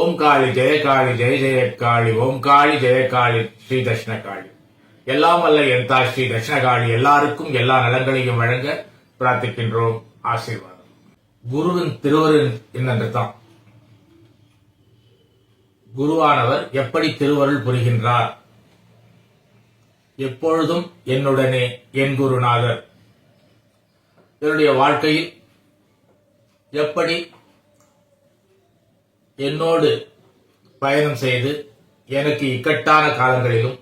ஓம் காளி ஜெய காளி ஜெய ஜெயக்காளி ஓம் காளி ஜெய காளி ஸ்ரீ தட்சிணகாளி எல்லாம் வல்ல என் தாய் ஸ்ரீ தட்சிணகாளி எல்லாருக்கும் எல்லா நலங்களையும் வழங்க பிரார்த்திக்கின்றோம். ஆசீர்வாதம். குருவின் திருவருள் என்னென்று தான். குருவானவர் எப்படி திருவருள் புரிகின்றார்? எப்பொழுதும் என்னுடனே என் குருநாதர். என்னுடைய வாழ்க்கையில் எப்படி என்னோடு பயணம் செய்து எனக்கு இக்கட்டான காலங்களிலும்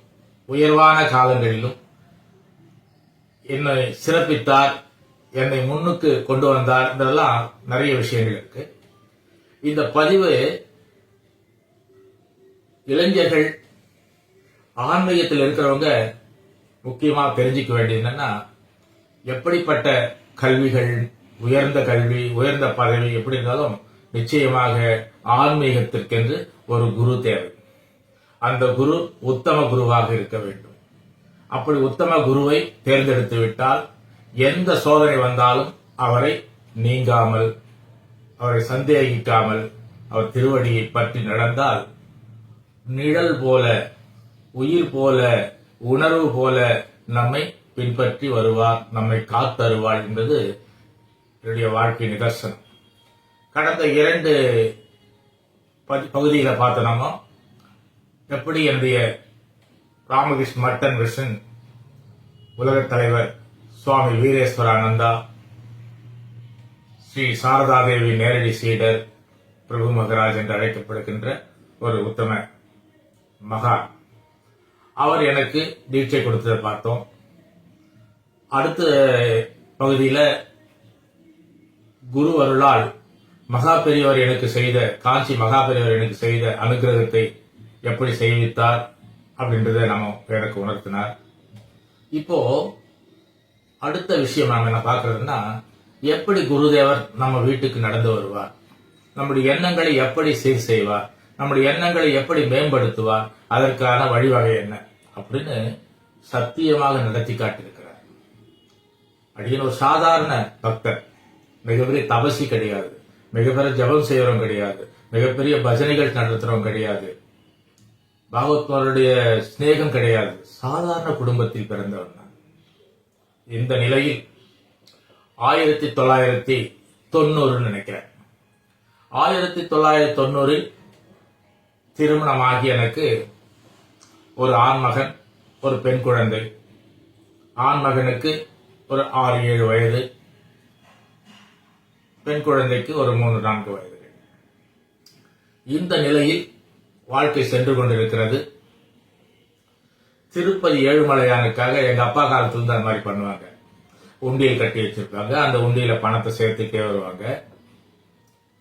உயர்வான காலங்களிலும் என்னை சிறப்பித்தார் என்னை முன்னுக்கு கொண்டு வந்தார் இதெல்லாம் நிறைய விஷயங்கள் இருக்கு. இந்த பதிவு இளைஞர்கள் ஆன்மீகத்தில் இருக்கிறவங்க முக்கியமாக தெரிஞ்சுக்க வேண்டியது என்னன்னா எப்படிப்பட்ட கல்விகள் உயர்ந்த கல்வி உயர்ந்த பதவி எப்படி இருந்தாலும் நிச்சயமாக ஆன்மீகத்திற்கென்று ஒரு குரு தேவை. அந்த குரு உத்தம குருவாக இருக்க வேண்டும். அப்படி உத்தம குருவை தேர்ந்தெடுத்து விட்டால் எந்த சோதனை வந்தாலும் அவரை நீங்காமல் அவரை சந்தேகிக்காமல் அவர் திருவடியை பற்றி நடந்தால் நிழல் போல உயிர் போல உணர்வு போல நம்மை பின்பற்றி வருவார் நம்மை காத்தருவாள் என்பது என்னுடைய வாழ்க்கை நிதர்சனம். கடந்த இரண்டு பகுதிகளை பகுதியில பார்த்தோம்னா எப்படி என்னுடைய ராமகிருஷ்ண மட்டன் கிருஷ்ணன் உலகத் தலைவர் சுவாமி வீரேஸ்வரானந்தா ஸ்ரீ சாரதாதேவி நேரடி சீடர் பிரபு மகராஜ் என்று அழைக்கப்படுகின்ற ஒரு உத்தம மகா. அவர் எனக்கு தீட்சை கொடுத்ததை பார்த்தோம். அடுத்த பகுதியில் குரு அருளால் மகா பெரியவர் எனக்கு செய்த காஞ்சி மகா பெரியவர் எனக்கு செய்த அனுகிரகத்தை எப்படி செய்வித்தார் அப்படின்றத நம்ம எனக்கு உணர்த்தினார். இப்போ அடுத்த விஷயம் நாம் என்ன பார்க்கறதுன்னா எப்படி குருதேவர் நம்ம வீட்டுக்கு நடந்து வருவார்? நம்முடைய எண்ணங்களை எப்படி சீர் செய்வார்? நம்முடைய எண்ணங்களை எப்படி மேம்படுத்துவார்? அதற்கான வழிவகை என்ன? அப்படின்னு சத்தியமாக நடத்தி காட்டியிருக்கிறார். அப்படின்னு ஒரு சாதாரண பக்தர் மிகப்பெரிய தபசி கிடையாது. மிகப்பெரிய ஜெபம் செய்யறவங்க கிடையாது. மிகப்பெரிய பஜனைகள் நடத்துறவங்க கிடையாது. பாகவத்வருடைய சிநேகம் கிடையாது. சாதாரண குடும்பத்தில் பிறந்தவன் நான். இந்த நிலையில் ஆயிரத்தி தொள்ளாயிரத்தி தொண்ணூறுன்னு நினைக்கிறேன். ஆயிரத்தி தொள்ளாயிரத்தி தொண்ணூறில் திருமணமாகி எனக்கு ஒரு ஆண்மகன் ஒரு பெண் குழந்தை. ஆண் மகனுக்கு ஒரு ஆறு ஏழு வயது. பெண் குழந்தைக்கு ஒரு மூன்று நான்கு வயது. இந்த நிலையில் வாழ்க்கை சென்று கொண்டிருக்கிறது. திருப்பதி ஏழுமலையானுக்காக எங்க அப்பா காலத்துல இருந்து அந்த மாதிரி பண்ணுவாங்க. உண்டியல் கட்டி வச்சிருப்பாங்க. அந்த உண்டியில பணத்தை சேர்த்துட்டே வருவாங்க.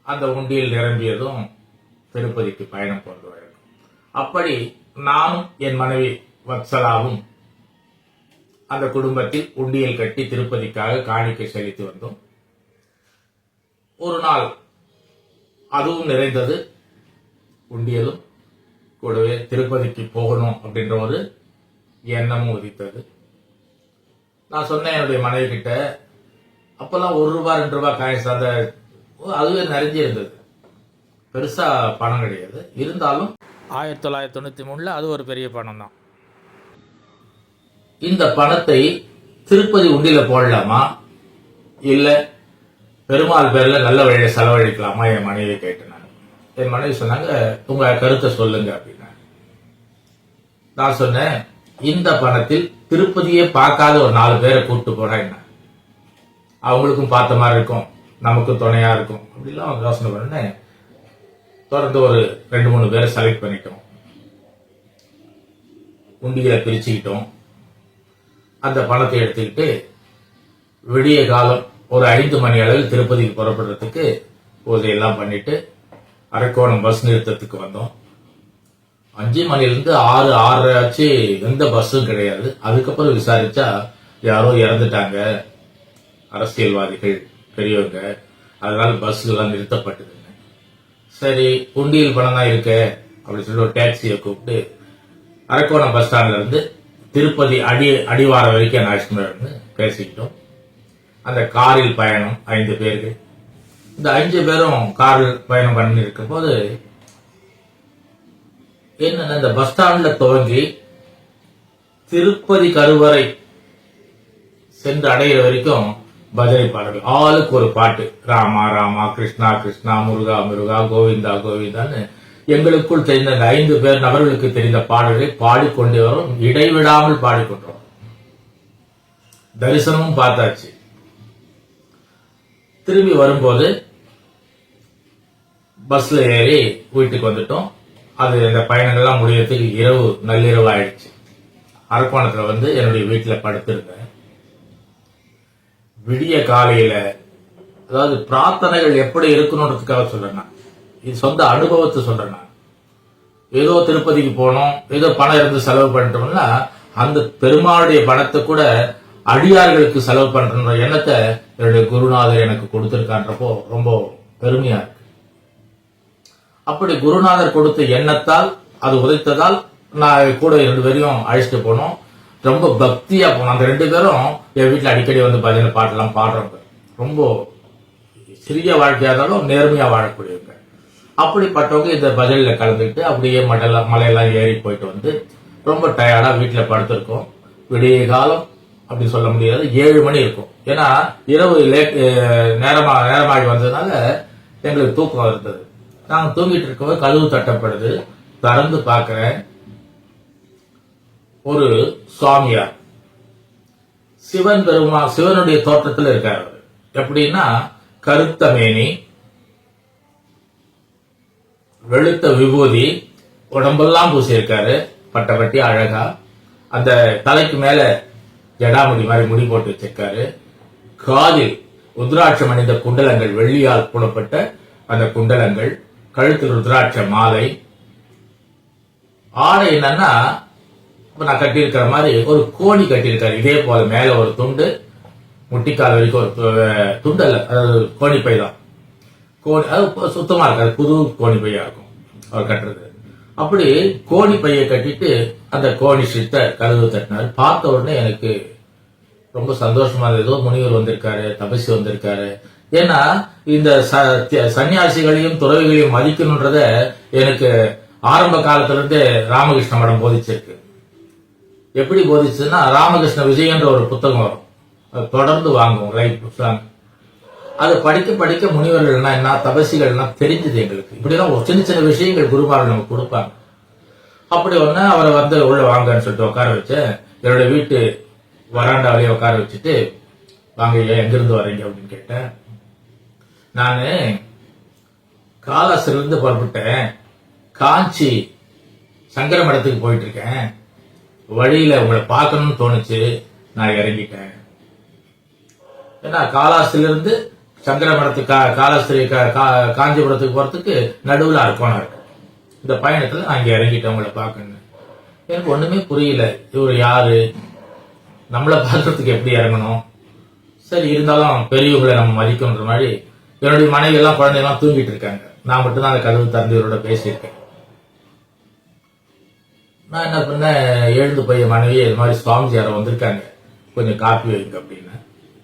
அந்த உண்டியல் நிரம்பியதும் திருப்பதிக்கு பயணம் கொண்டு வரும். அப்படி நானும் என் மனைவி வத்சலாவும் அந்த குடும்பத்தில் உண்டியல் கட்டி திருப்பதிக்காக காணிக்கை செலுத்தி வந்தோம். ஒரு நாள் அதுவும் நிறைந்தது. உண்டியலும் கூடவே திருப்பதிக்கு போகணும் அப்படின்ற ஒரு எண்ணமும் உதித்தது. நான் சொன்னேன் என்னுடைய மனைவி கிட்ட அப்பெல்லாம் ஒரு ரூபாய் ரெண்டு ரூபாய் காயின்ஸ் அந்த அதுவே நிறைஞ்சு இருந்தது பெருசா பணம் கிடையாது. இருந்தாலும் ஆயிரத்தி தொள்ளாயிரத்தி தொண்ணூத்தி மூணுல அது ஒரு பெரிய பணம் தான். இந்த பணத்தை திருப்பதி உண்டியில போடலாமா? இல்ல பெருமாள் பேர்ல நல்ல வழியை செலவழிக்கலாமா. என் மனைவி கேட்டேன் என் மனைவி சொன்னாங்க உங்க கருத்தை சொல்லுங்க அப்படின்னா நான் சொன்னேன் இந்த பணத்தில் திருப்பதியே பார்க்காத ஒரு நாலு பேரை கூப்பிட்டு போனா என்ன? அவங்களுக்கும் பார்த்த மாதிரி இருக்கும் நமக்கும் துணையா இருக்கும். அப்படிலாம் யோசனை பண்ணேன் தொடர்ந்து ஒரு ரெண்டு மூணு பேரை செலக்ட் பண்ணிட்டோம். உண்டிகளை பிரிச்சுக்கிட்டோம். அந்த பணத்தை எடுத்துக்கிட்டு விடிய காலம் ஒரு ஐந்து மணி அளவில் திருப்பதிக்கு புறப்படுறதுக்கு பூஜையெல்லாம் பண்ணிட்டு அரக்கோணம் பஸ் நிறுத்தத்துக்கு வந்தோம். அஞ்சு மணிலேருந்து ஆறு ஆறரை ஆச்சு. எந்த பஸ்ஸும் கிடையாது. அதுக்கப்புறம் விசாரிச்சா யாரோ இறந்துட்டாங்க. அரசியல்வாதிகள் பெரியவங்க. அதனால பஸ்ஸுகள்லாம் நிறுத்தப்பட்டதுங்க. சரி உண்டியல் பணம் தான் இருக்கு அப்படின்னு சொல்லி ஒரு டாக்ஸியை கூப்பிட்டு அரக்கோணம் பஸ் ஸ்டாண்ட்லேருந்து திருப்பதி அடி அடிவாரம் வரைக்கும் அழைச்சிட்டு பேசிக்கிட்டோம். அந்த காரில் பயணம் ஐந்து பேர்கள். இந்த அஞ்சு பேரும் காரில் பயணம் பண்ணி இருக்கும் போது என்னென்ன இந்த பஸ் ஸ்டாண்ட்ல துவங்கி திருப்பதி கருவறை சென்று அடைகிற வரைக்கும் பஜனை பாடல்கள். ஆளுக்கு ஒரு பாட்டு ராமா ராமா கிருஷ்ணா கிருஷ்ணா முருகா முருகா கோவிந்தா கோவிந்தான்னு எங்களுக்குள் தெரிந்த அந்த ஐந்து பேர் நபர்களுக்கு தெரிந்த பாடல்களை பாடிக்கொண்டே வரும். இடைவிடாமல் பாடிக்கொண்டோம். தரிசனமும் பார்த்தாச்சு. திரும்பி வரும்போது பஸ்ல ஏறி வீட்டுக்கு வந்துட்டோம். அது இந்த பயணங்கள்லாம் முடியறதுக்கு இரவு நள்ளிரவு ஆயிடுச்சு. அரக்கோணத்துல வந்து என்னுடைய வீட்டில் படுத்திருந்தேன். விடிய காலையில அதாவது பிரார்த்தனைகள் எப்படி இருக்கணுன்றதுக்காக சொல்றேன் நான். இது சொந்த அனுபவத்தை சொல்றேன் நான். ஏதோ திருப்பதிக்கு போனோம் ஏதோ பணம் இருந்து செலவு பண்ணிட்டோம்னா அந்த பெருமாளுடைய பணத்தை கூட அடியார்களுக்கு செலவு பண்ற எண்ணத்தை என்னுடைய குருநாதர் எனக்கு கொடுத்திருக்கான்றப்போ ரொம்ப பெருமையா இருக்கு. அப்படி குருநாதர் கொடுத்த எண்ணத்தால் அது உதைத்ததால் நான் கூட ரெண்டு பேரையும் அழைச்சிட்டு போனோம். ரொம்ப பக்தியா போனோம். அந்த ரெண்டு பேரும் என் வீட்டில் அடிக்கடி வந்து பஜனை பாட்டெல்லாம் பாடுறவங்க. ரொம்ப சிறிய வாழ்க்கையாக இருந்தாலும் நேர்மையா வாழக்கூடியவங்க. அப்படிப்பட்டவங்க இந்த பஜனையில கலந்துக்கிட்டு அப்படியே மடல மலையெல்லாம் ஏறி போயிட்டு வந்து ரொம்ப டயர்டா வீட்டில் படுத்திருக்கோம். விடிய காலம் அப்படி சொல்ல முடியாது. ஏழு மணி இருக்கும். ஏன்னா இரவு லேட் நேரமா நேரமாகி வந்ததுனால எங்களுக்கு தூக்கம் இருந்தது. நாங்கள் தூங்கிட்டு இருக்கும்போது கதவு தட்டப்படுது. திறந்து பார்க்குறேன். ஒரு சுவாமியார். சிவன் பெருமா சிவனுடைய தோற்றத்தில் இருக்கார் அவர். எப்படின்னா கருத்த மேனி வெளுத்த விபூதி உடம்பெல்லாம் பூசியிருக்காரு பட்டப்பட்டி அழகா. அந்த தலைக்கு மேல ஜடாமணி மாதிரி முடி போட்டு வச்சிருக்காரு. காதில் ருத்ராட்சம் அணிந்த குண்டலங்கள் வெள்ளியால் புலப்பட்ட அந்த குண்டலங்கள். கழுத்து ருத்ராட்ச மாலை. ஆடை என்னன்னா இப்ப நான் கட்டியிருக்கிற மாதிரி ஒரு கோணி கட்டியிருக்காரு. இதே போல மேல ஒரு துண்டு முட்டிக்கால் வரைக்கும் ஒரு துண்டு அல்ல அதாவது கோணி பை தான். கோணி அது சுத்தமா இருக்காது. புது கோணி பையா இருக்கும். அவர் கட்டுறது. அப்படி கோணி பையை கட்டிட்டு அந்த கோணி சித்தர் கதவு தட்டினார். பார்த்த உடனே எனக்கு ரொம்ப சந்தோஷமா இருந்தது. ஏதோ முனிவர் வந்திருக்காரு தபசி வந்திருக்காரு. ஏன்னா இந்த ச- சன்னியாசிகளையும் துறவிகளையும் மதிக்கணுன்றத எனக்கு ஆரம்ப காலத்துல இருந்து ராமகிருஷ்ண மடம் போதிச்சிருக்கு. எப்படி போதிச்சுன்னா ராமகிருஷ்ண விஜயன்ற ஒரு புத்தகம் வரும். தொடர்ந்து வாங்குவோம் லைஃப் புத்தகம் அதை படிக்க படிக்க முனிவர்கள்னா என்ன தபசிகள்னா தெரிஞ்சது எங்களுக்கு. இப்படிதான் ஒரு சின்ன சின்ன விஷயங்கள் குருமார்கள் நமக்கு கொடுப்பாங்க. அப்படி ஒன்று அவரை வந்து உள்ள வாங்கன்னு சொல்லிட்டு உட்கார வச்சேன் என்னோட வீட்டு வராண்டாவிலேயே உட்கார வச்சுட்டு வாங்க ஐயா எங்கிருந்து வரீங்க அப்படின்னு கேட்டேன். நான் காலாசிலிருந்து புறப்பட்டேன். காஞ்சி சங்கர மடத்துக்கு போயிட்டு இருக்கேன் வழியில உங்களை பார்க்கணும்னு தோணுச்சு நான் இறங்கிட்டேன். ஏன்னா காலாசிலிருந்து இருந்து கா- காலஸ்திரி கா- காஞ்சிபுரத்துக்கு போகிறதுக்கு நடுவில் அர்ப்பணம் இருக்கு. இந்த பயணத்தில் நான் இங்க இறங்கிட்டேன் உங்களை பார்க்கணும் எனக்கு ஒன்றுமே புரியல. இவர் யார்? நம்மளை பார்க்கறதுக்கு எப்படி இறங்கணும்? சரி இருந்தாலும் பெரியவங்களை நம்ம மதிக்கணுன்ற மாதிரி என்னுடைய மனைவி எல்லாம் குழந்தைங்க தூங்கிட்டு இருக்காங்க. நான் மட்டும்தான் அந்த கதவு திறந்து இவரோட பேசியிருக்கேன். நான் என்ன பண்ணேன்? எழுந்து போய் மனைவி இது மாதிரி சுவாமிஜி யாரோ வந்திருக்காங்க. கொஞ்சம் காப்பி வைங்க அப்படின்னு.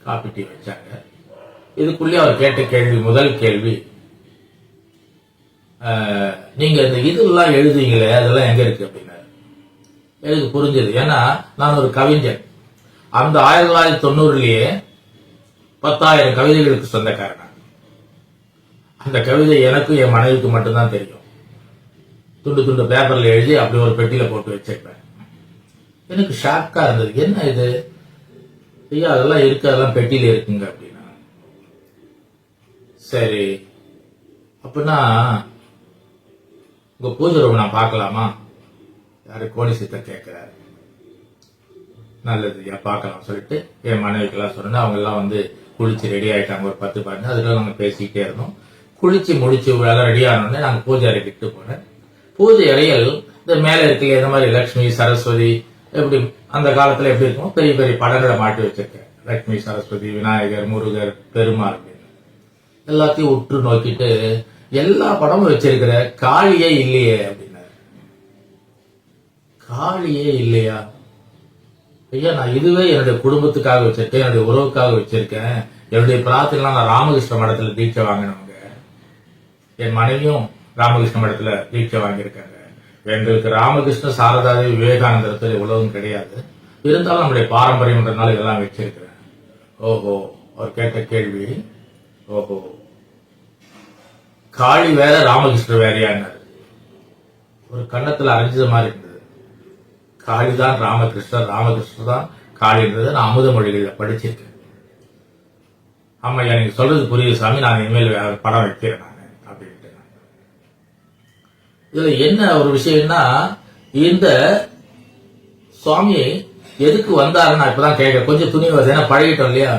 காப்பி டீ வச்சாங்க. இதுக்குள்ளே அவர் கேட்ட கேள்வி முதல் கேள்வி ஆஹ், நீங்க இந்த இதெல்லாம் எழுதுங்களே அதெல்லாம் எங்க இருக்கு? அப்படின்னாரு. எனக்கு புரிஞ்சது. ஏன்னா நான் ஒரு கவிஞன். அந்த ஆயிரத்தி தொள்ளாயிரத்தி தொண்ணூறுலயே பத்தாயிரம் கவிதைகளுக்கு சொந்தக்காரனா அந்த கவிதை எனக்கும் என் மனைவிக்கு மட்டும்தான் தெரியும். துண்டு துண்டு பேப்பர்ல எழுதி அப்படி ஒரு பெட்டியில போட்டு வச்சிருப்பேன். எனக்கு ஷாக்கா இருந்தது. என்ன இது? ஐயா அதெல்லாம் இருக்கு அதெல்லாம் பெட்டியில இருக்குங்க அப்படி. சரி. அப்படின்னா உங்க பூஜை ரூம் நான் பார்க்கலாமா? யாரு கோணி சித்தர் கேட்கிறாரு நல்லது ஐயா பார்க்கலாம் சொல்லிட்டு என் மனைவிக்கெல்லாம் சொன்னேன். அவங்க எல்லாம் வந்து குளிச்சு ரெடி ஆயிட்டாங்க ஒரு பத்து பாருங்க அதுக்கெல்லாம் அவங்க பேசிக்கிட்டே இருந்தோம். குளிச்சு முடிச்சு எல்லாம் ரெடி ஆனோடனே நாங்கள் பூஜை அறைக்கிட்டு போனேன். பூஜை அறையில் இந்த மேல இருக்க இந்த மாதிரி லக்ஷ்மி சரஸ்வதி எப்படி அந்த காலத்துல எப்படி இருக்கும் பெரிய பெரிய படங்களை மாட்டி வச்சிருக்கேன். லக்ஷ்மி சரஸ்வதி விநாயகர் முருகர் பெருமாள் எல்லாத்தையும் உற்று நோக்கிட்டு எல்லா படமும் வச்சிருக்கிற காளியே இல்லையே அப்படின்னாரு. காளியே இல்லையா? ஐயா நான் இதுவே என்னுடைய குடும்பத்துக்காக வச்சிருக்கேன் என்னுடைய உறவுக்காக வச்சிருக்கேன். என்னுடைய பிரார்த்தனை நான் ராமகிருஷ்ண மடத்துல தீட்சை வாங்கினவங்க. என் மனைவியும் ராமகிருஷ்ண மடத்துல தீட்சை வாங்கியிருக்காங்க. எங்களுக்கு ராமகிருஷ்ண சாரதாதி விவேகானந்தத்தில் உலகம் கிடையாது. இருந்தாலும் நம்முடைய பாரம்பரியம்ன்றதுனால இதெல்லாம் வச்சிருக்கிறேன். ஓஹோ அவர் கேட்ட கேள்வி. ஓஹோ. காளி வேற ராமகிருஷ்ணர் வேறையானாரு ஒரு கன்னத்துல அரைஞ்சது மாதிரி இருந்தது. காளி தான் ராமகிருஷ்ணர் ராமகிருஷ்ணர் தான் காளின்றது நான் அமுத மொழிகளில் படிச்சிருக்கேன். ஆமா எனக்கு சொல்றது புரியுது சாமி நான் இனிமேல் வேற படம் வைக்கிறேன் நான் அப்படின்ட்டு. இதுல என்ன ஒரு விஷயம்னா இந்த சுவாமி எதுக்கு வந்தாருன்னு நான் இப்பதான் கேட்கறேன். கொஞ்சம் துணி வருது ஏன்னா பழகிட்டோம் இல்லையா?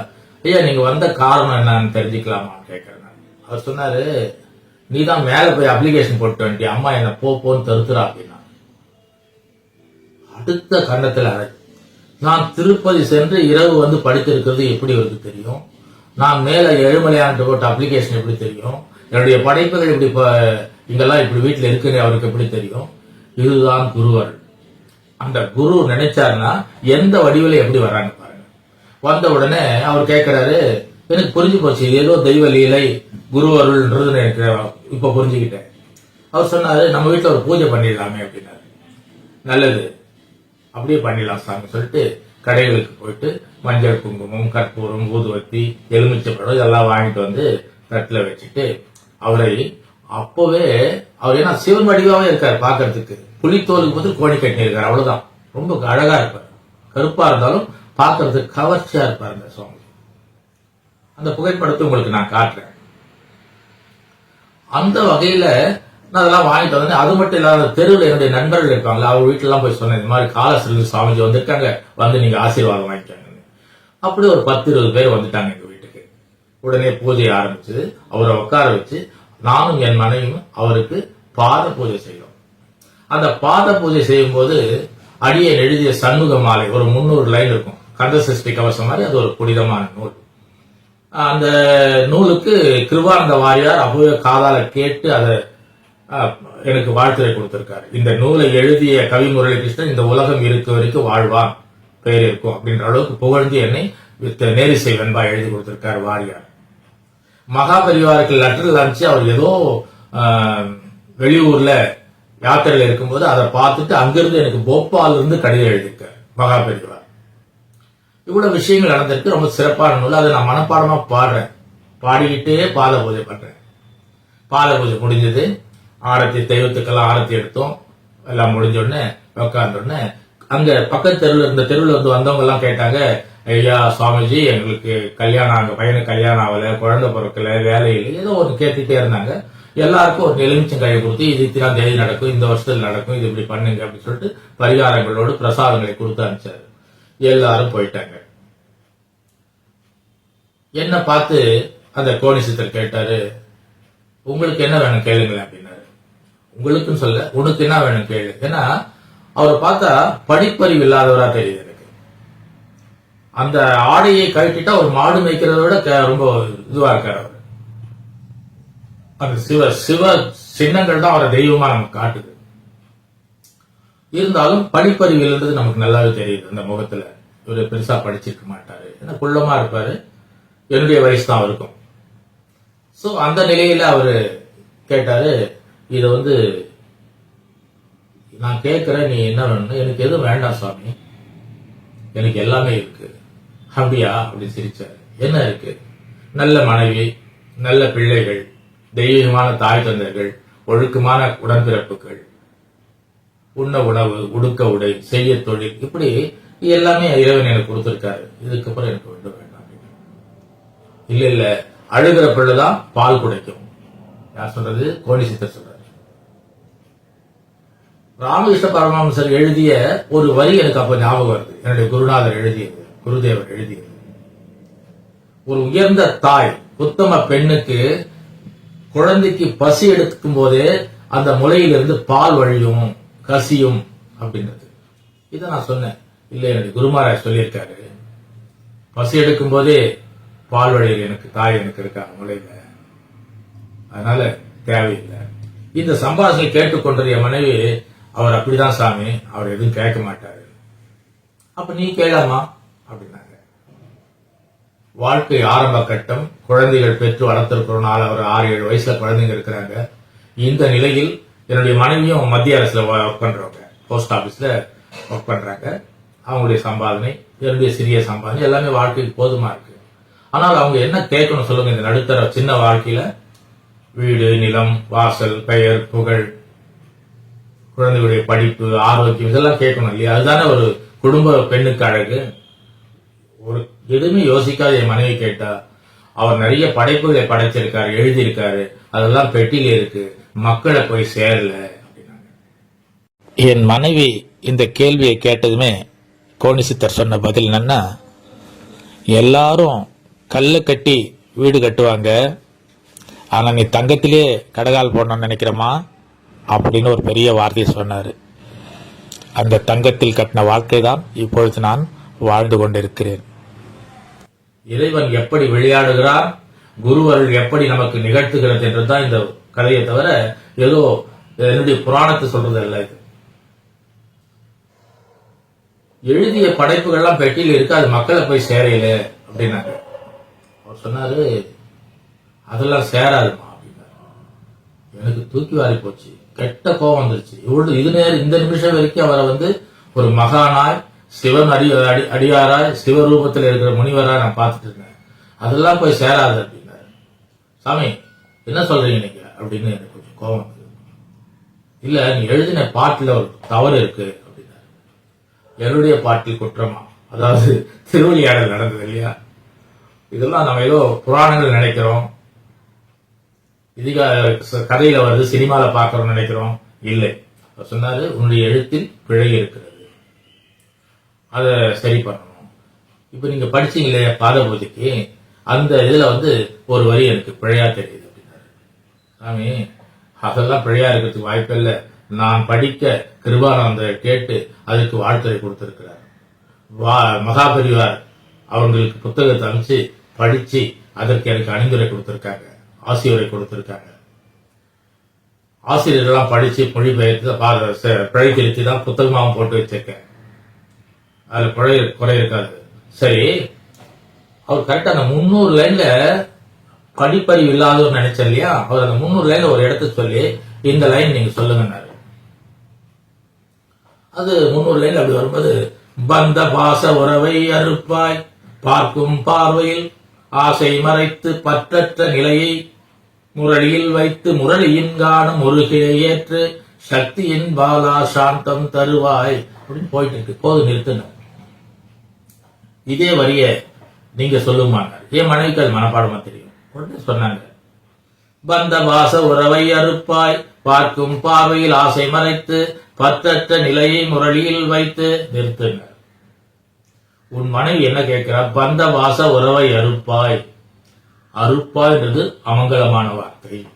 ஐயா நீங்க வந்த காரணம் என்னன்னு தெரிஞ்சுக்கலாமா கேட்கறேன் அவர் சொன்னாரு நீ தான் மேல போய் அப்ளிகேஷன் போட்டு வந்துட்டி அம்மா என்ன போ போன்னு தருத்துறா அப்படின்னா. அடுத்த கண்டத்துல அறை நான் திருப்பதி சென்று இரவு வந்து படித்திருக்கிறது எப்படி இவருக்கு தெரியும்? நான் மேல ஏழுமலையாண்டு போட்ட அப்ளிகேஷன் எப்படி தெரியும்? என்னுடைய படைப்புகள் இப்படி இங்கெல்லாம் இப்படி வீட்டுல இருக்குன்னு அவருக்கு எப்படி தெரியும்? இதுதான் குருவர் அந்த குரு நினைச்சாருன்னா எந்த வடிவில எப்படி வர்றாங்க பாருங்க. வந்த உடனே அவர் கேட்கிறாரு எனக்கு புரிஞ்சு போச்சு ஏதோ தெய்வ லீலை குரு அருள்ன்றது எனக்கு இப்ப புரிஞ்சுக்கிட்டேன். அவர் சொன்னாரு நம்ம வீட்டில் ஒரு பூஜை பண்ணிடலாமே அப்படின்னாரு. நல்லது. அப்படியே பண்ணிடலாம் சாமி சொல்லிட்டு கடைகளுக்கு போயிட்டு மஞ்சள் குங்குமம் கற்பூரம் ஊதுவத்தி எலுமிச்சப்பழம் இதெல்லாம் வாங்கிட்டு வந்து தட்டில் வச்சுட்டு அவரை அப்போவே அவர் ஏன்னா சிவன் வடிவாகவே இருக்கார் பார்க்கறதுக்கு புலித்தோலுக்கு பதில் கோணி கட்டி இருக்காரு அவ்வளவுதான். ரொம்ப அழகா இருப்பார். கருப்பா இருந்தாலும் பார்க்கறதுக்கு கவர்ச்சியா இருப்பார் இந்த சுவாமி அந்த புகைப்படத்தை உங்களுக்கு நான் காட்டுறேன். அந்த வகையில நான் அதெல்லாம் வாங்கிட்டு வந்தேன். அது மட்டும் இல்லாத தெருவில் என்னுடைய நண்பர்கள் இருப்பாங்களா அவங்க வீட்டுல எல்லாம் போய் சொன்னேன் இந்த மாதிரி காலசிலிருந்து சுவாமிஜி வந்திருக்காங்க வந்து நீங்க ஆசீர்வாதம் வாங்கிக்காங்க அப்படி ஒரு பத்து இருபது பேர் வந்துட்டாங்க எங்க வீட்டுக்கு. உடனே பூஜை ஆரம்பிச்சது. அவரை உட்கார வச்சு நானும் என் மனைவியும் அவருக்கு பாத பூஜை செய்தோம் அந்த பாத பூஜை செய்யும்போது அடியை எழுதிய சண்முக மாலை ஒரு முந்நூறு லைன் இருக்கும். கந்த சஷ்டி கவசம் மாதிரி அது ஒரு புனிதமான நூல். அந்த நூலுக்கு கிருபானந்த வாரியார் அப்பவே காதால கேட்டு அதை எனக்கு வாழ்த்துரை கொடுத்திருக்காரு. இந்த நூலை எழுதிய கவி முரளிகிருஷ்ணன் இந்த உலகம் இருக்க வரைக்கும் வாழ்வான் பெயர் இருக்கும் அப்படின்ற அளவுக்கு புகழ்ந்து என்னை வித் நேரிசை வெண்பா எழுதி கொடுத்திருக்காரு வாரியார். மகாபரிவாருக்கு லெட்டர் அனுப்பிச்சு அவர் ஏதோ வெளியூர்ல யாத்திரையில் இருக்கும்போது அதை பார்த்துட்டு அங்கிருந்து எனக்கு போபால்ல இருந்து கடிதம் எழுதியிருக்காரு மகாபரிவார் இவ்வளவு விஷயங்கள் நடந்திருக்கு ரொம்ப சிறப்பான நூல் அதை நான் மனப்பாடமா பாடுறேன். பாடிக்கிட்டே பாத பூஜை பண்றேன். பாத பூஜை முடிஞ்சது. ஆரத்தி தெய்வத்துக்கெல்லாம் ஆரத்தி எடுத்தோம். எல்லாம் முடிஞ்ச உடனே உட்கார்ந்த உடனே அங்க பக்கத்து தெருவில் இருந்த தெருவில் வந்து வந்தவங்க எல்லாம் கேட்டாங்க ஐயா சுவாமிஜி எங்களுக்கு கல்யாணம் அங்க பையனுக்கு கல்யாணம் ஆகல குழந்தை பிறக்கல வேலை இல்லை ஏதோ ஒன்று கேட்டுட்டே இருந்தாங்க. எல்லாருக்கும் ஒரு எலுமிச்சங்காயை கொடுத்து இது இத்தனாம் தேதி நடக்கும் இந்த வருஷத்தில் நடக்கும் இது இப்படி பண்ணுங்க அப்படின்னு சொல்லிட்டு பரிகாரங்களோடு பிரசாதங்களை கொடுத்து அனுப்பிச்சாரு. எல்லாரும் போயிட்டாங்க. என்ன பார்த்து அந்த கோணிசித்தர் கேட்டாரு உங்களுக்கு என்ன வேணும் கேளுங்களேன் அப்படின்னாரு. உங்களுக்குன்னு சொல்ல உனக்கு என்ன வேணும் கேளு. ஏன்னா அவரை பார்த்தா படிப்பறிவு இல்லாதவரா தெரியுது எனக்கு. அந்த ஆடையை கழட்டிட்டா ஒரு மாடு மேய்க்கிறத விட ரொம்ப இதுவா இருக்காரு அவர். அந்த சிவ சிவ சின்னங்கள் தான் அவரை தெய்வமா நமக்கு காட்டுது. இருந்தாலும் படிப்பறிவு நமக்கு நல்லாவே தெரியுது. அந்த முகத்துல இவர் பெருசா படிச்சிருக்க மாட்டாரு. ஏன்னா குள்ளமா இருப்பாரு. என்னுடைய வயசு தான் அவருக்கும். சோ அந்த நிலையில அவரு கேட்டாரு இத வந்து நான் கேட்கிறேன் நீ என்ன வேணும்னு? எனக்கு எதுவும் வேண்டாம் சுவாமி எனக்கு எல்லாமே இருக்கு. அப்படியா? அப்படி சிரிச்சாரு. என்ன இருக்கு? நல்ல மனைவி நல்ல பிள்ளைகள் தெய்வீகமான தாய் தந்தைகள் ஒழுக்கமான உடன்பிறப்புகள். உண்ண உணவு உடுக்க உடை செய்ய தொழில் இப்படி எல்லாமே இறைவன் எனக்கு கொடுத்துருக்காரு. இதுக்கப்புறம் எனக்கு வேண்டும் வேண்டாம் இல்ல இல்ல. அழுகிற பிள்ளைதான் பால் குடைக்கும். யார் சொல்றது? கோடி சித்தர் சொல்றாரு. ராமகிருஷ்ண பரமஹம்சர் எழுதிய ஒரு வரி எனக்கு அப்ப ஞாபகம் வருது. என்னுடைய குருநாதர் எழுதியது குருதேவர் எழுதியது. ஒரு உயர்ந்த தாய் உத்தம பெண்ணுக்கு குழந்தைக்கு பசி எடுக்கும் போதே அந்த முலையிலிருந்து பால் வழியும். கசியும் அப்படின்றது. இதை நான் சொன்னேன். இல்லை என்னுடைய குருமாராஜ் சொல்லியிருக்காரு. பசி எடுக்கும் போதே பால் வழியில் எனக்கு தாய் எனக்கு இருக்காங்க முளையில. அதனால தேவையில்லை. இந்த சம்பாஷணை கேட்டுக்கொண்டது என் மனைவி அவர் அப்படிதான் சாமி அவர் எதுவும் கேட்க மாட்டாரு. அப்ப நீ கேளாமா? அப்படின்னாங்க. வாழ்க்கை ஆரம்ப கட்டம் குழந்தைகள் பெற்று வளர்த்திருக்கிறோம் நாலு ஒரு ஆறு ஏழு வயசுல குழந்தைங்க இருக்கிறாங்க. இந்த நிலையில் என்னுடைய மனைவியும் மத்திய அரசில் ஒர்க் பண்ணுறவங்க போஸ்ட் ஆஃபீஸில் ஒர்க் பண்ணுறாங்க அவங்களுடைய சம்பாதனை என்னுடைய சிறிய சம்பாதனை எல்லாமே வாழ்க்கைக்கு போதுமா இருக்கு. ஆனால் அவங்க என்ன கேட்கணும் சொல்லுங்க இந்த நடுத்தர சின்ன வாழ்க்கையில்? வீடு நிலம் வாசல் பெயர் புகழ் குழந்தைகளுடைய படிப்பு ஆரோக்கியம் இதெல்லாம் கேட்கணும் இல்லையா? அதுதானே ஒரு குடும்ப பெண்ணுக்கு அழகு. ஒரு எதுவுமே யோசிக்காத என் மனைவி கேட்டா அவர் நிறைய படைப்புகளை படைச்சிருக்காரு எழுதியிருக்காரு. அதெல்லாம் பெட்டியில் இருக்கு. மக்களை போய் சேரல என் மனைவி இந்த கேள்வியை கேட்டதுமே கோணிசித்தர் சொன்ன பதில் என்னன்னா எல்லாரும் கல்லை கட்டி வீடு கட்டுவாங்க. ஆனா நீ தங்கத்திலே கடகால் போடணும்னு நினைக்கிறமா? அப்படின்னு ஒரு பெரிய வார்த்தையை சொன்னார். அந்த தங்கத்தில் கட்டின வாழ்க்கை தான் இப்பொழுது நான் வாழ்ந்து கொண்டிருக்கிறேன். இறைவன் எப்படி விளையாடுகிறார்? குருவர்கள் எப்படி நமக்கு நிகழ்த்துகிறது என்றுதான் இந்த கதையை தவிர ஏதோ என்னுடைய புராணத்தை சொல்றது அல்ல இது. எழுதிய படைப்புகள்லாம் பெட்டியில் இருக்கு அது மக்களை போய் சேரையில அப்படின்னாங்க. அவர் சொன்னாரு அதெல்லாம் சேராதுமா அப்படின்னாரு. எனக்கு தூக்கி வாரி போச்சு கெட்ட கோபம் வந்துருச்சு. இவ்வளவு இது நேரம் இந்த நிமிஷம் வரைக்கும் அவரை வந்து ஒரு மகானாய் சிவன் அடி அடி அடியாராய் சிவரூபத்தில் இருக்கிற முனிவராய் நான் பார்த்துட்டு இருந்தேன். அதெல்லாம் போய் சேராது அப்படின்னாரு சாமி என்ன சொல்றீங்க நீங்க? அப்படின்னு எனக்கு கொஞ்சம் கோபம் வந்தது இல்ல நீ எழுதின பாட்டுல ஒரு தவறு இருக்கு அப்படின்னாரு. என்னுடைய பாட்டில் குற்றமா? அதாவது திருவள்ளியாடல் நடந்தது இல்லையா? இதெல்லாம் நம்ம ஏதோ புராணங்கள் நினைக்கிறோம். இதிகா கதையில வருது சினிமால பாக்குறோம் நினைக்கிறோம். இல்லை. அவர் சொன்னாரு உன்னுடைய எழுத்தில் பிழை இருக்கிறது. அதை சரி பண்ணணும். இப்ப நீங்க படிச்சீங்களே பாத பூஜைக்கு அந்த இதுல வந்து ஒரு வரி எனக்கு பிழையா தெரியுது அப்படின்னாரு. சாமி அதெல்லாம் பிழையா இருக்கிறதுக்கு வாய்ப்பில்லை நான் படிக்க கிருபானந்தரை கேட்டு அதுக்கு வாழ்த்துறை கொடுத்திருக்கிறார். வா மகாபரிவார் அவங்களுக்கு புத்தகத்தை அனுப்பிச்சு படிச்சு அதற்கு எனக்கு அணிந்துரை கொடுத்திருக்காங்க. ஆசிரியரை கொடுத்திருக்காங்க. ஆசிரியர்கள்லாம் படிச்சு மொழிபெயர்த்து பா- பிழை திருத்தி தான் புத்தகமாகவும் போட்டு வச்சிருக்கேன். அதில் குறை குறை இருக்காது. சரி அவர் கரெக்டா அந்த முந்நூறு லைன்ல படிப்பறிவு இல்லாதவர் நினைச்சேன் இல்லையா? அவர் அந்த முந்நூறு லைன்ல ஒரு இடத்த சொல்லி இந்த லைன் நீங்க சொல்லுங்கன்னாரு. அது முந்நூறு லைன்ல அப்படி வரும்போது பந்த பாச உறவை அறுப்பாய் பார்க்கும் பார்வையில் ஆசை மறைத்து பற்றற்ற நிலையை முரளியில் வைத்து முரளியின் காணும் முருகே ஏற்று சக்தியின் பாலா சாந்தம் தருவாய். அப்படின்னு போயிட்டு இருக்கு. போது நிறுத்துங்க. இதே வரிய நீங்க சொல்லுமாங்க என் மனைவிக்கு அது மனப்பாடமா தெரியும். உடனே சொன்னாங்க. பந்த வாச உறவை அறுப்பாய் பார்க்கும் பார்வையில் ஆசை மறைத்து பத்தற்ற நிலையை முரளியில் வைத்து நிறுத்துங்க. உன் மனைவி என்ன கேட்கிறா? பந்த வாச உறவை அறுப்பாய். அறுப்பாய்ன்றது அமங்கலமான வார்த்தை.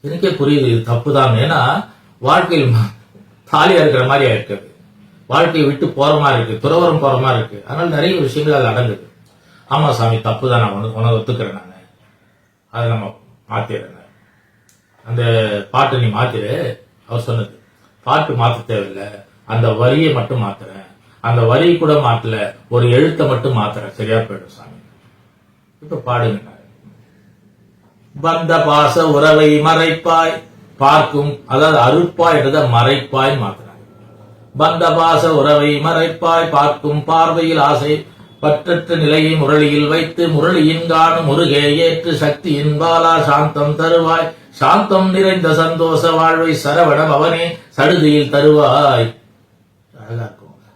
எனக்கே புரியுது இது தப்புதான் ஏன்னா வாழ்க்கையில் தாலியா இருக்கிற மாதிரி இருக்குது வாழ்க்கையை விட்டு போற மாதிரி இருக்கு துறவரம் போற மாதிரி இருக்கு. அதனால நிறைய விஷயங்கள் அது அடங்குது ஆமா சாமி தப்பு தான் நான் உன உனக்கு ஒத்துக்கிறேன் நான். அதை நம்ம மாத்திடுறேன் அந்த பாட்டை நீ மாத்திரு. அவர் சொன்னது பாட்டு மாத்த தேவையில்லை. அந்த வரியை மட்டும் மாத்துறேன். அந்த வரி கூட மாத்தல. ஒரு எழுத்தை மட்டும் மாத்துறேன். சரியா போயிடும் சாமி. இப்ப பாடுங்க பந்த பாச உறவை மறைப்பாய். பார்க்கும் அதாவது அறுப்பாய்ன்றத மறைப்பாய் மாத்திர பந்த பாச உறவை மறைப்பாய் பார்க்கும் பார்வையில் ஆசை பற்றற்ற நிலையை முரளியில் வைத்து முரளியின் காணும் முருகே ஏற்று சக்தியின் பாலா சாந்தம் தருவாய். சாந்தம் நிறைந்த சந்தோஷ வாழ்வை சரவண பவனே சடுதியில் தருவாய்.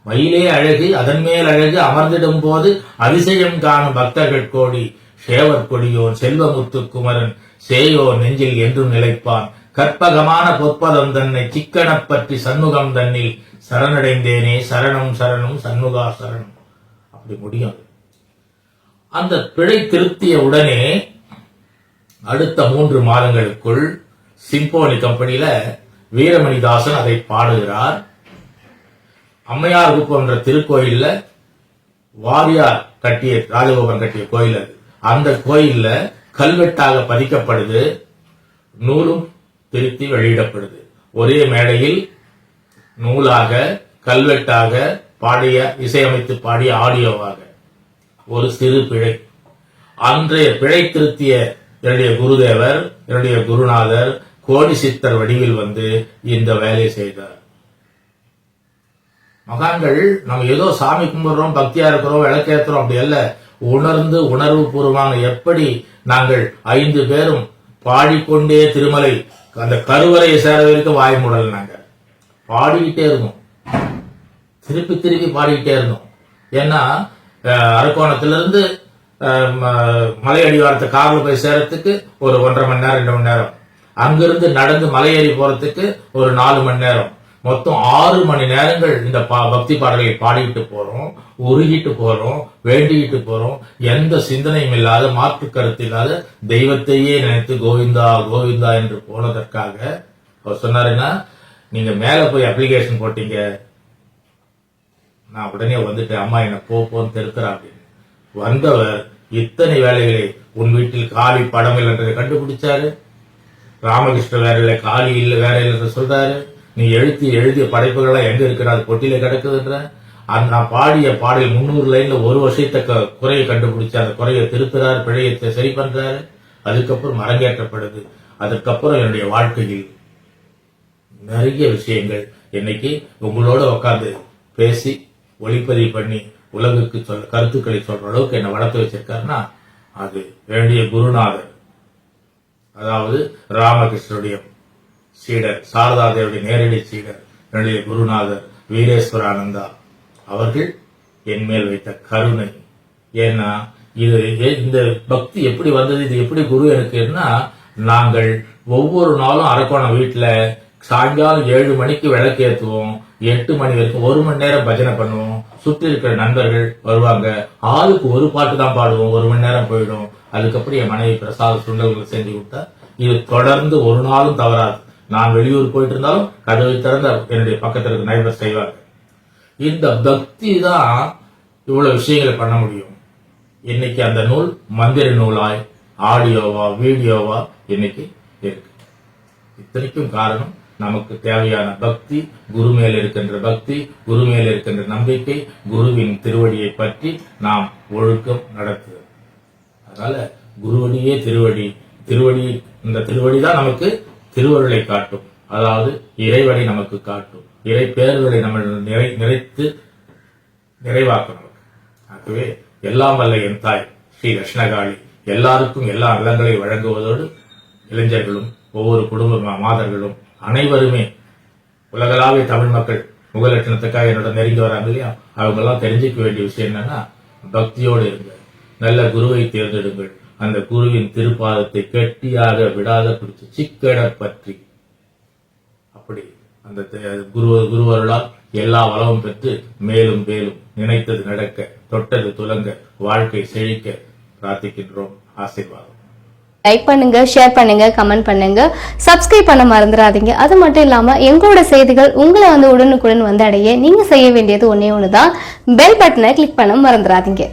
மயிலே அழகு அதன் மேல் அழகு அமர்ந்திடும் போது அதிசயம் காணும் பக்தர்கள் கோடி. சேவர் கொடியோன் செல்வமுத்து குமரன் சேயோ நெஞ்சில் என்றும் நிலைப்பான். கற்பகமான பொற்பதம் தன்னை சிக்கனப் பற்றி சண்முகம் தன்னில் சரணடைந்தேனே சரணம் சரணம் சண்முகா சரணம். அப்படி முடியும். அந்த பிழை திருத்திய உடனே அடுத்த மூன்று மாதங்களுக்குள் சிம்போனி கம்பெனியில வீரமணிதாசன் அதை பாடுகிறார். அம்மையார் குப்பம் என்ற திருக்கோயில்ல வாரியார் கட்டிய ராஜகோபுரம் கட்டிய கோயில் அது. அந்த கோயில்ல கல்வெட்டாக பதிக்கப்படுது நூலும் திருத்தி வெளியிடப்படுது. ஒரே மேடையில் நூலாக கல்வெட்டாக பாடிய இசையமைத்து பாடிய ஆடியோவாக. ஒரு சிறு பிழை. அன்றைய பிழை திருத்திய என்னுடைய குருதேவர் என்னுடைய குருநாதர் கோடி சித்தர் வடிவில் வந்து இந்த வேலையை செய்தார். மகான்கள் நம்ம ஏதோ சாமி கும்பிடுறோம் பக்தியா இருக்கிறோம் விளக்கேத்துறோம் அப்படி அல்ல. உணர்ந்து உணர்வு பூர்வமாக எப்படி நாங்கள் ஐந்து பேரும் பாடிக்கொண்டே திருமலை அந்த கருவறையை சேர வரைக்கும் வாய் மூடல் நாங்கள். பாடிக்கிட்டே இருந்தோம். திருப்பி திருப்பி பாடிக்கிட்டே இருந்தோம். ஏன்னா அஹ், அரக்கோணத்திலிருந்து அஹ், ம- மலை அடிவாரத்தை போய் சேரத்துக்கு ஒரு ஒன்றரை மணி நேரம் ரெண்டு மணி நேரம். அங்கிருந்து நடந்து மலை ஏறி போறதுக்கு ஒரு நாலு மணி நேரம். மொத்தம் ஆறு மணி நேரங்கள் இந்த பா- பக்தி பாடல்களை பாடிக்கிட்டு போறோம் உருகிட்டு போறோம் வேண்டிக்கிட்டு போறோம். எந்த சிந்தனையும் இல்லாத மாற்று கருத்து இல்லாத தெய்வத்தையே நினைத்து கோவிந்தா கோவிந்தா என்று போனதற்காக அவர் சொன்னாருன்னா நீங்க மேல போய் அப்ளிகேஷன் போட்டீங்க. நான் உடனே வந்துட்டேன் அம்மா என்ன போ போன்னு திருத்துறா அப்படின்னு வந்தவர் இத்தனை வேலைகளை உன் வீட்டில் காலி படம் இல்லைன்றதை கண்டுபிடிச்சாரு. ராமகிருஷ்ண வேலையில இல்லை காலி இல்லை வேற இல்லைன்ற சொல்றாரு. நீ எழுத்தி எழுதிய படைப்புகள்லாம் எங்க இருக்கிற அது பொட்டியில கிடக்குதுன்ற. அந்த நான் பாடிய பாடல் முன்னூறு லைன்ல ஒரு வருஷத்தை க- குறையை கண்டுபிடிச்சு அந்த குறையை திருத்துறாரு பிழையை சரி பண்றாரு. அதுக்கப்புறம் அரங்கேற்றப்படுது. அதுக்கப்புறம் என்னுடைய வாழ்க்கையில் நிறைய விஷயங்கள் இன்னைக்கு உங்களோட உட்கார்ந்து பேசி ஒளிப்பதிவு பண்ணி உலகுக்கு சொல் கருத்துக்களை சொல்ற அளவுக்கு என்னை வளர்த்து வச்சிருக்காருன்னா அது வேண்டிய குருநாதர். அதாவது ராமகிருஷ்ணனுடைய சீடர் சாரதாதேவருடைய நேரடி சீடர் என்னுடைய குருநாதர் வீரேஸ்வரானந்தா அவர்கள் என் மேல் வைத்த கருணை. ஏன்னா இது இந்த பக்தி எப்படி வந்தது இது எப்படி குரு எனக்குன்னா நாங்கள் ஒவ்வொரு நாளும் அரக்கோணம் வீட்டுல சாயங்காலம் ஏழு மணிக்கு விளக்கு எட்டு மணி வரைக்கும் ஒரு மணி நேரம் பஜனை பண்ணுவோம். சுற்றி இருக்கிற நண்பர்கள் வருவாங்க. ஆளுக்கு ஒரு பாட்டு தான் பாடுவோம். ஒரு மணி நேரம் போயிடும். அதுக்கப்புறம் என் மனைவி பிரசாத சுண்டல்கள் செஞ்சு கொடுத்தா இது தொடர்ந்து ஒரு நாளும் தவறாது. நான் வெளியூர் போயிட்டு இருந்தாலும் கதவை திறந்த என்னுடைய பக்கத்தில் இருக்க நைபர் செய்வாங்க. இந்த பக்தி தான் இவ்வளவு விஷயங்களை பண்ண முடியும். இன்னைக்கு அந்த நூல் மந்திர நூலாய் ஆடியோவா வீடியோவா இன்னைக்கு இருக்கு. இத்தனைக்கும் காரணம் நமக்கு தேவையான பக்தி குரு மேல் இருக்கின்ற பக்தி குரு மேல் இருக்கின்ற நம்பிக்கை குருவின் திருவடியை பற்றி நாம் ஒழுக்கம் நடத்துதல். அதனால குருவடியே திருவடி திருவடி இந்த திருவடி தான் நமக்கு திருவருளை காட்டும். அதாவது இறைவனை நமக்கு காட்டும். இறை பேர்களை நம்ம நிறை நிறைத்து நிறைவாக்கணும் ஆகவே எல்லாம் வல்ல என் தாய் ஸ்ரீ கிருஷ்ணகாளி எல்லாருக்கும் எல்லா நலங்களையும் வழங்குவதோடு இளைஞர்களும் ஒவ்வொரு குடும்ப மாதர்களும் அனைவருமே உலகளாவிய தமிழ் மக்கள் முகலட்சணத்துக்காக என்னோட நெருங்கி வராங்க இல்லையா? அவங்க எல்லாம் தெரிஞ்சுக்க வேண்டிய விஷயம் என்னன்னா பக்தியோடு இருங்க நல்ல குருவை தேர்ந்தெடுங்கள். அந்த குருவின் திருப்பாதத்தை கெட்டியாக விடாத பிடிச்சு சிக்கட பற்றி. அப்படி அந்த தே- குரு குருவருளால் எல்லா வளமும் பெற்று மேலும் மேலும் நினைத்தது நடக்க தொட்டது துலங்க வாழ்க்கை செழிக்க பிரார்த்திக்கின்றோம். ஆசீர்வாதம். லைக் பண்ணுங்க ஷேர் பண்ணுங்க கமெண்ட் பண்ணுங்க. சப்ஸ்கிரைப் பண்ண மறந்துடாதீங்க அது மட்டும் இல்லாம எங்களோட செய்திகள் உங்களை வந்து உடனுக்குடன் வந்து அடைய நீங்க செய்ய வேண்டியது ஒன்னே ஒண்ணுதான். பெல் பட்டனை கிளிக் பண்ண மறந்துடாதீங்க